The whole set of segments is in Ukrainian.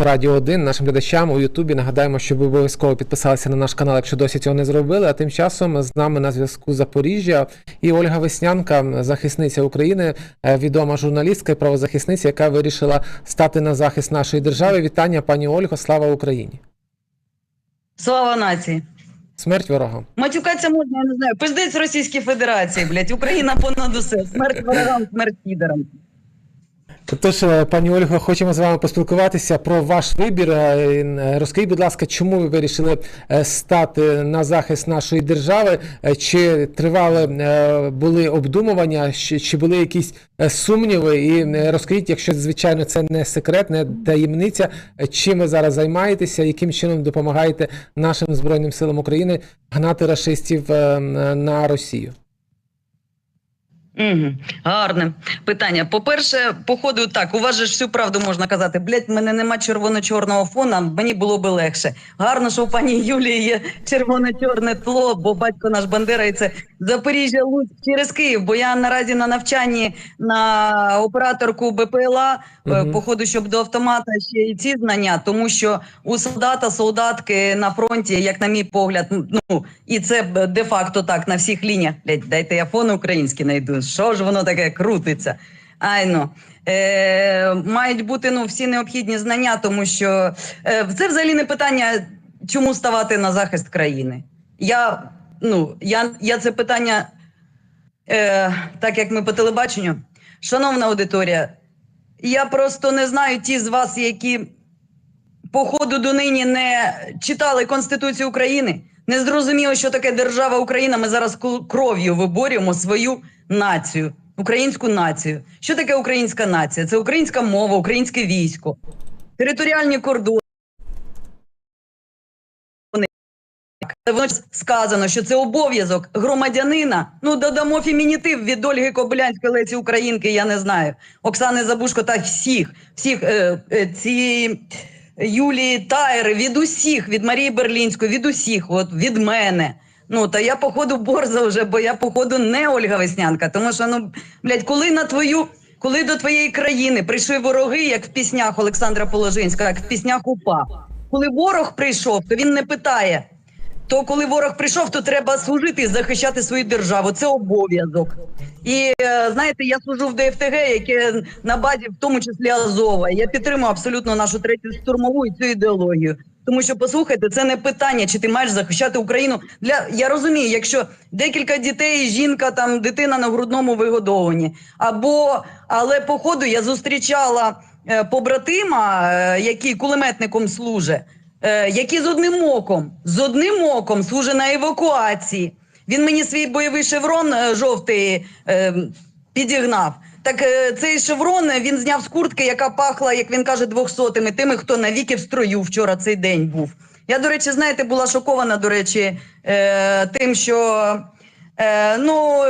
Радіо 1 нашим глядачам у Ютубі. Нагадаємо, щоб ви обов'язково підписалися на наш канал, якщо досі цього не зробили. А тим часом з нами на зв'язку Запоріжжя і Ольга Веснянка, захисниця України, е, відома журналістка і правозахисниця, яка вирішила стати на захист нашої держави. Вітання, пані Ольго, слава Україні! Слава нації. Смерть ворогам! Матюкатися можна, я не знаю. Пиздець Російській Федерації, блядь. Україна понад усе. Смерть ворогам, смерть підерам. Тож, е, пані Ольго, хочемо з вами поспілкуватися про ваш вибір. Е, е, Розкажіть, будь ласка, чому ви вирішили стати на захист нашої держави? Чи тривали були обдумування, чи були якісь сумніви? І розкажіть, якщо звичайно це не секрет, не таємниця, чим ви зараз займаєтеся, яким чином допомагаєте нашим збройним силам України гнати рашистів е, на Росію? Угу. Гарне питання. По-перше, походу, так, у вас же всю правду можна казати. Блять, в мене нема червоно-чорного фона, мені було би легше. Гарно, що у пані Юлії є червоно-чорне тло, бо батько наш Бандера і це Запоріжжя Луцьк через Київ. Бо я наразі на навчанні на операторку БПЛА, Мгм. походу, щоб до автомата ще і ці знання, тому що у солдата, солдатки на фронті, як на мій погляд, ну і це б де-факто так на всіх лініях. Блять, дайте я фон український знайду. Що ж воно таке крутиться? Ай ну. Е, мають бути ну, всі необхідні знання, тому що е, це взагалі не питання, чому ставати на захист країни. Я, ну, я, я це питання, е, так як ми по телебаченню, шановна аудиторія, я просто не знаю ті з вас, які по ходу до нині не читали Конституцію України, не зрозуміли, що таке держава Україна. Ми зараз кров'ю виборюємо свою націю, українську націю. Що таке українська нація? Це українська мова, українське військо, територіальні кордони. Воно сказано, що це обов'язок громадянина. Ну додамо фемінітив від Ольги Кобилянської, Лесі Українки. Я не знаю, Оксани Забушко та всіх, всіх е, е, ці Юлії Тайри, від усіх, від Марії Берлінської, від усіх, от від мене. Ну та я походу борза вже, бо я походу не Ольга Веснянка. Тому що ну блядь, коли на твою. Коли до твоєї країни прийшли вороги, як в піснях Олександра Положинська, як в піснях УПА, коли ворог прийшов, то він не питає, то коли ворог прийшов, то треба служити і захищати свою державу. Це обов'язок. І е, знаєте, я служу в ДФТГ, яке на базі, в тому числі Азова. Я підтримую абсолютно нашу третю штурмову і цю ідеологію. Тому що послухайте, це не питання, чи ти маєш захищати Україну. Для я розумію, якщо декілька дітей, жінка, там дитина на грудному вигодованні, або але по ходу я зустрічала е, побратима, е, який кулеметником служить е, який з одним оком, з одним оком служить на евакуації. Він мені свій бойовий шеврон е, жовтий е, підігнав. Так цей шеврон він зняв з куртки, яка пахла, як він каже, двохсотими, тими, хто навіки в строю вчора цей день був. Я, до речі, знаєте, була шокована, до речі, тим, що ну,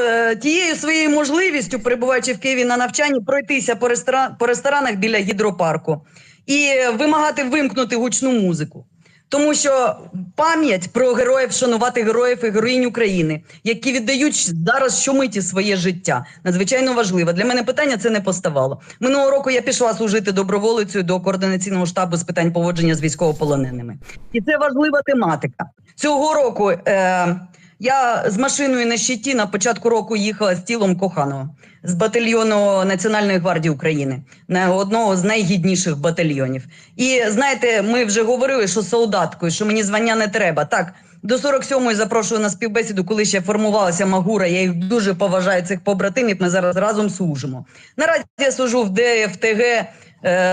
тією своєю можливістю, перебуваючи в Києві на навчанні, пройтися по, рестора... по ресторанах біля гідропарку і вимагати вимкнути гучну музику. Тому що пам'ять про героїв, шанувати героїв і героїнь України, які віддають зараз щомиті своє життя, надзвичайно важливо. Для мене питання це не поставало. Минулого року я пішла служити доброволицею до координаційного штабу з питань поводження з військовополоненими, і це важлива тематика. Цього року е, я з машиною на щиті на початку року їхала з тілом коханого з батальйону Національної гвардії України на одного з найгідніших батальйонів. І знаєте, ми вже говорили, що солдаткою, що мені звання не треба. Так, до 47-ї запрошую на співбесіду, коли ще формувалася Магура. Я їх дуже поважаю цих побратимів. Ми зараз разом служимо. Наразі я служу в ДФТГ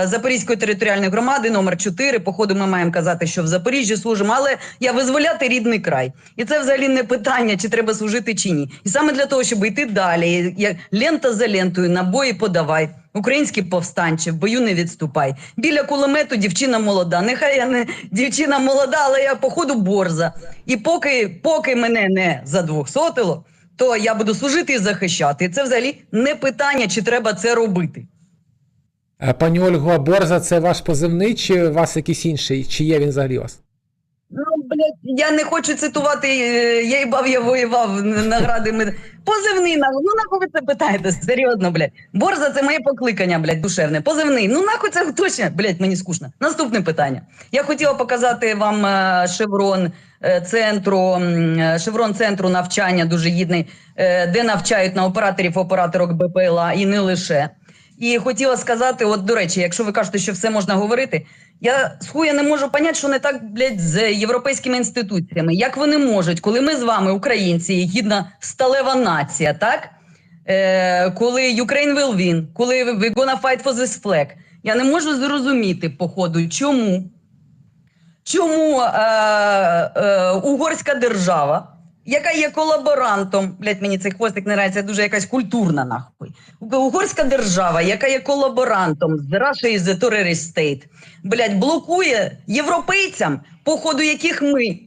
Запорізької територіальної громади, номер 4. Походу, ми маємо казати, що в Запоріжжі служимо, але я визволяти рідний край. І це взагалі не питання, чи треба служити чи ні. І саме для того, щоб йти далі, як лента за лентою, набої подавай. Українські повстанчі, в бою не відступай. Біля кулемету дівчина молода. Нехай я не дівчина молода, але я походу борза. І поки, поки мене не задвохсотило, то я буду служити і захищати. І це взагалі не питання, чи треба це робити. Е, Пані Ольго, Борза це ваш позивний, чи у вас якийсь інший? Чи є він взагалі у вас? Ну, блядь, я не хочу цитувати, е, я їбав, я воював награди. мед- Позивний нахуй. Ну нахуй ви це питаєте? Серйозно, блядь. Борза це моє покликання, блядь, душевне. Позивний. Ну нахуй це точно, блядь, мені скучно. Наступне питання. Я хотіла показати вам е, шеврон центру, шеврон центру навчання дуже гідний, де навчають на операторів операторок БПЛА і не лише. І хотіла сказати: от до речі, якщо ви кажете, що все можна говорити, я з хуя не можу поняти, що не так блядь, з європейськими інституціями. Як вони можуть, коли ми з вами, українці, гідна сталева нація, так? Е, коли Ukraine will win, коли we gonna fight for this flag, я не можу зрозуміти, походу, чому чому е, е, угорська держава, яка є колаборантом, блядь, мені цей хвостик не нравиться, дуже якась культурна нахуй. Угорська держава, яка є колаборантом з Russia is the terrorist state, блядь, блокує європейцям, по ходу яких ми е,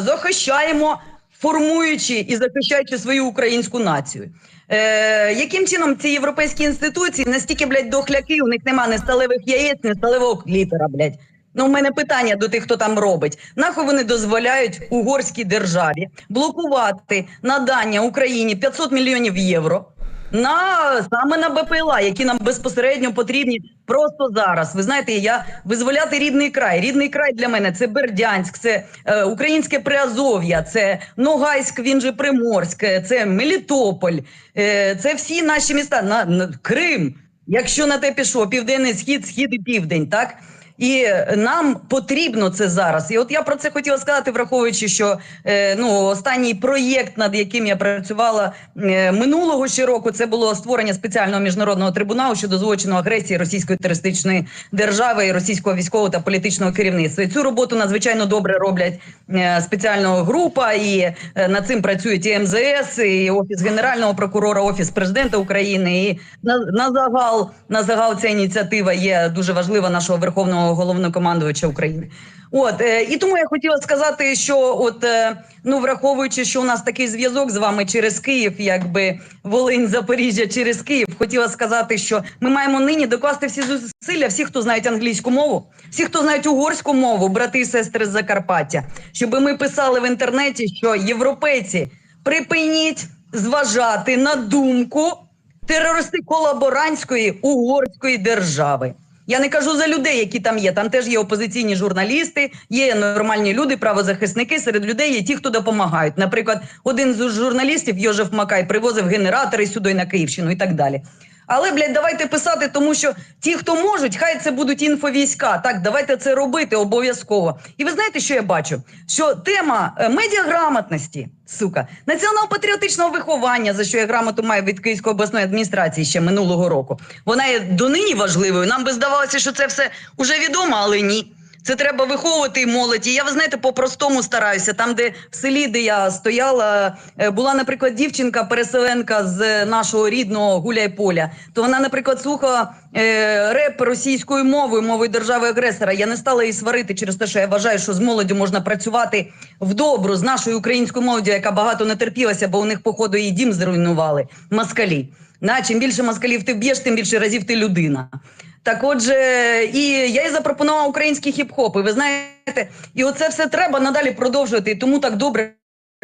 захищаємо, формуючи і захищаючи свою українську націю. Е, яким чином ці європейські інституції настільки, блядь, дохляки, у них нема ні сталевих яєць, ні сталевого клітера, блядь. Ну, в мене питання до тих, хто там робить. Нахуй вони дозволяють угорській державі блокувати надання Україні 500 мільйонів євро на саме на БПЛА, які нам безпосередньо потрібні просто зараз. Ви знаєте, я визволяти рідний край. Рідний край для мене це Бердянськ, це е, українське Приазов'я, це Ногайськ, він же Приморськ, е, це Мелітополь, е, це всі наші міста. На, на Крим. Якщо на те пішло, південний схід, схід і південь, так. І нам потрібно це зараз. І от я про це хотіла сказати, враховуючи, що е, ну останній проєкт, над яким я працювала е, минулого ще року, це було створення спеціального міжнародного трибуналу щодо злочину агресії російської терористичної держави і російського військового та політичного керівництва. І цю роботу надзвичайно добре роблять е, спеціальна група, і е, над цим працюють і МЗС, і офіс генерального прокурора, офіс президента України. І на, на загал на загал ця ініціатива є дуже важлива нашого верховного головнокомандувача України. От е, і тому я хотіла сказати, що от е, ну враховуючи, що у нас такий зв'язок з вами через Київ, якби Волинь, Запоріжжя через Київ, хотіла сказати, що ми маємо нині докласти всі зусилля, всі, хто знають англійську мову, всі, хто знають угорську мову, брати і сестри з Закарпаття, щоб ми писали в інтернеті, що європейці припиніть зважати на думку терористи колаборантської угорської держави. Я не кажу за людей, які там є. Там теж є опозиційні журналісти, є нормальні люди, правозахисники. Серед людей є ті, хто допомагають. Наприклад, один з журналістів Йожеф Макай привозив генератори сюди на Київщину і так далі. Але, блядь, давайте писати, тому що ті, хто можуть, хай це будуть інфовійська. Так, давайте це робити обов'язково. І ви знаєте, що я бачу? Що тема е, медіаграмотності, сука, націонал-патріотичного виховання, за що я грамоту маю від Київської обласної адміністрації ще минулого року, вона є донині важливою. Нам би здавалося, що це все вже відомо, але ні. Це треба виховувати молодь. І я, ви знаєте, по-простому стараюся. Там, де в селі, де я стояла, е, була, наприклад, дівчинка, переселенка з нашого рідного Гуляйполя. То вона, наприклад, слухала е, реп російською мовою, мовою держави-агресора. Я не стала її сварити через те, що я вважаю, що з молоддю можна працювати в добру з нашою українською молоддю, яка багато не терпілася, бо у них, походу, її дім зруйнували. Москалі. На, чим більше москалів ти б'єш, тим більше разів ти людина. Так отже, і я і запропонувала український хіп-хоп. І ви знаєте, і оце все треба надалі продовжувати. І тому так добре,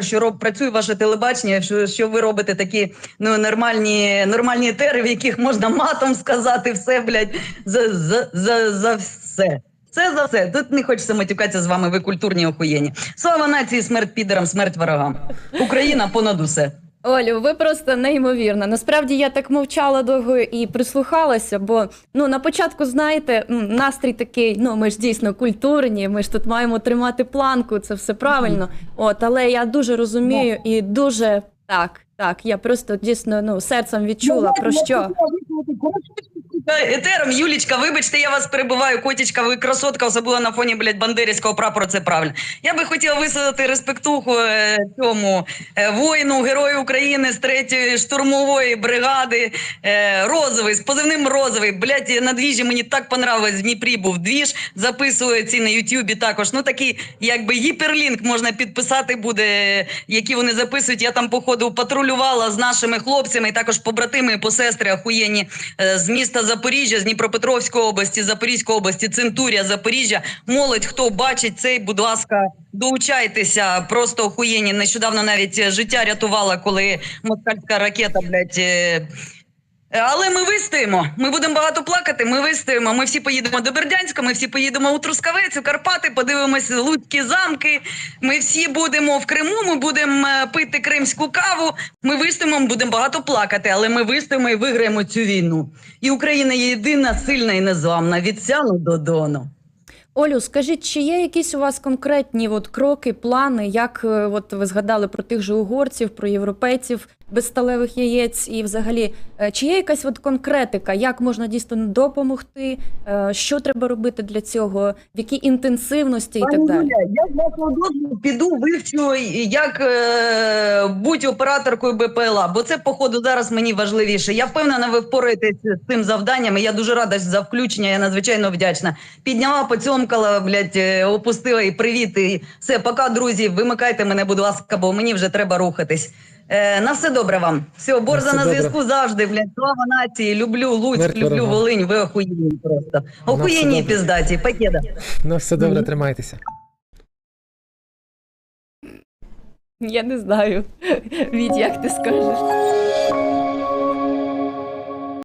що роб, працює ваше телебачення, що, що ви робите такі ну, нормальні, нормальні етери, в яких можна матом сказати все, блядь, за, за, за, за все. Все за все. Тут не хочеться матюкатися з вами, ви культурні охуєнні. Слава нації, смерть підерам, смерть ворогам. Україна понад усе. Олю, ви просто неймовірна. Насправді я так мовчала довго і прислухалася, бо ну на початку, знаєте, настрій такий. Ну ми ж дійсно культурні. Ми ж тут маємо тримати планку. Це все правильно. От, але я дуже розумію і дуже так, так. Я просто дійсно ну серцем відчула про що. Етером, Юлічка, вибачте, я вас перебуваю. Котічка, ви красотка, особливо на фоні, блядь, бандерівського прапора, це правильно. Я би хотіла висадити респектуху е, цьому е, воїну, герою України з третьої штурмової бригади е, Розовий, з позивним Розовий. Блядь, на двіжі мені так понравилось, в Дніпрі був двіж, записую ці на Ютубі також. Ну такий, якби гіперлінк можна підписати буде, які вони записують. Я там, походу, патруль патрулювала з нашими хлопцями, також побратими і посестри охуєнні е, з міста Запоріжжя, з Дніпропетровської області, Запорізької області, Центурія, Запоріжжя. Молодь, хто бачить цей, будь ласка, долучайтеся. Просто охуєнні. Нещодавно навіть е, життя рятувала, коли москальська ракета, блядь. Е, Але ми вистоїмо. Ми будемо багато плакати. Ми вистоїмо. Ми всі поїдемо до Бердянська. Ми всі поїдемо у Трускавець, у Карпати. Подивимося Луцькі замки. Ми всі будемо в Криму. Ми будемо е, пити кримську каву. Ми вистоїмо, будемо багато плакати, але ми вистоїмо і виграємо цю війну. І Україна є єдина, сильна і незламна від Сяну до Дону. Олю, скажіть, чи є якісь у вас конкретні от кроки, плани, як е, от ви згадали про тих же угорців, про європейців без сталевих яєць, і взагалі, е, чи є якась от конкретика, як можна дійсно допомогти, е, що треба робити для цього, в якій інтенсивності і так далі? Я з вашого дозволу піду вивчу, як е, бути операторкою БПЛА, бо це, походу, зараз мені важливіше. Я впевнена, ви впораєтесь з цим завданням. і Я дуже рада за включення, я надзвичайно вдячна. Підняла, поцьомкала, блядь, е, опустила і привіт. І все, пока, друзі, вимикайте мене, будь ласка, бо мені вже треба рухатись. Е, на все добре вам. Все, борза все на добре. зв'язку завжди, блядь. Слава нації, люблю Луцьк, Мир, люблю ворогам. Волинь, ви охуєнні просто. Охуєнні піздаті, Пакеда. На все добре, Мгм. тримайтеся. Я не знаю. Від як ти скажеш?